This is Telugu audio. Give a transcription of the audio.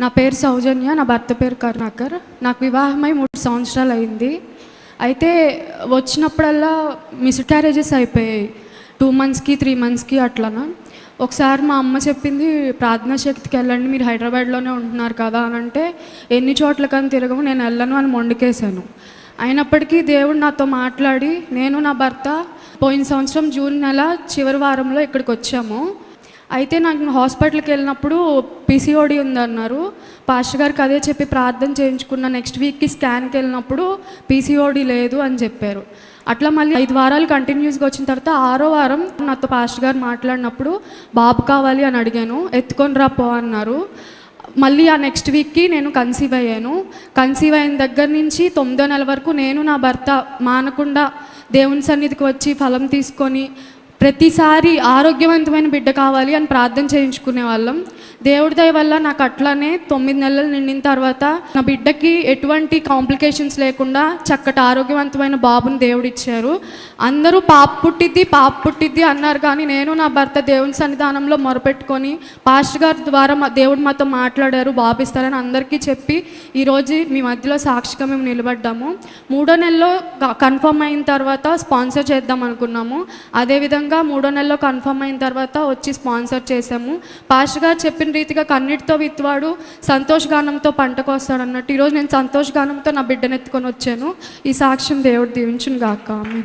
నా పేరు సౌజన్య నా భర్త పేరు కరుణాకర్. నాకు వివాహమై మూడు సంవత్సరాలు అయింది. అయితే వచ్చినప్పుడల్లా మిస్ క్యారేజెస్ అయిపోయాయి. టూ మంత్స్కి త్రీ మంత్స్కి అట్లనా. ఒకసారి మా అమ్మ చెప్పింది ప్రార్థనా శక్తికి వెళ్ళండి మీరు హైదరాబాద్లోనే ఉంటున్నారు కదా అని అంటే ఎన్ని చోట్ల కానీ తిరగము నేను వెళ్ళను అని మొండికేశాను. అయినప్పటికీ దేవుడు నాతో మాట్లాడి నేను నా భర్త పోయిన సంవత్సరం జూన్ నెల చివరి వారంలో ఇక్కడికి వచ్చాము. అయితే నాకు హాస్పిటల్కి వెళ్ళినప్పుడు పీసీఓడి ఉందన్నారు. పాస్టర్ గారికి అదే చెప్పి ప్రార్థన చేయించుకున్న నెక్స్ట్ వీక్కి స్కాన్కి వెళ్ళినప్పుడు పీసీఓడి లేదు అని చెప్పారు. అట్లా మళ్ళీ ఐదు వారాలు కంటిన్యూస్గా వచ్చిన తర్వాత ఆరో వారం నాతో పాస్టర్ గారు మాట్లాడినప్పుడు బాబు కావాలి అని అడిగాను. ఎత్తుకొని రా పో అన్నారు. మళ్ళీ ఆ నెక్స్ట్ వీక్కి నేను కన్సీవ్ అయ్యాను. కన్సీవ్ అయిన దగ్గర నుంచి తొమ్మిదో నెల వరకు నేను నా భర్త మానకుండా దేవుని సన్నిధికి వచ్చి ఫలం తీసుకొని ప్రతిసారి ఆరోగ్యవంతమైన బిడ్డ కావాలి అని ప్రార్థన చేయించుకునే వాళ్ళం. దేవుడి దయ వల్ల నాకు అట్లానే తొమ్మిది నెలలు నిండిన తర్వాత నా బిడ్డకి ఎటువంటి కాంప్లికేషన్స్ లేకుండా చక్కటి ఆరోగ్యవంతమైన బాబుని దేవుడు ఇచ్చారు. అందరూ పాప పుట్టిద్ది పాప పుట్టిద్ది అన్నారు కానీ నేను నా భర్త దేవుని సన్నిధానంలో మొరపెట్టుకొని పాస్టర్ గారి ద్వారా మా దేవుడు మాతో మాట్లాడారు బాబు ఇస్తారని అందరికీ చెప్పి ఈరోజు మీ మధ్యలో సాక్షిగా మేము నిలబడ్డాము. మూడో నెలలో కన్ఫర్మ్ అయిన తర్వాత స్పాన్సర్ చేద్దాం అనుకున్నాము. అదేవిధంగా మూడో నెలలో కన్ఫర్మ్ అయిన తర్వాత వచ్చి స్పాన్సర్ చేసాము పాస్టర్ గారు చెప్పిన రీతిగా కన్నిటితో విత్తువాడు సంతోష్ గానంతో పంటకు వస్తాడు అన్నట్టు. ఈరోజు నేను సంతోష గానంతో నా బిడ్డను ఎత్తుకొని వచ్చాను. ఈ సాక్ష్యం దేవుడు దీవించును గాక ఆమె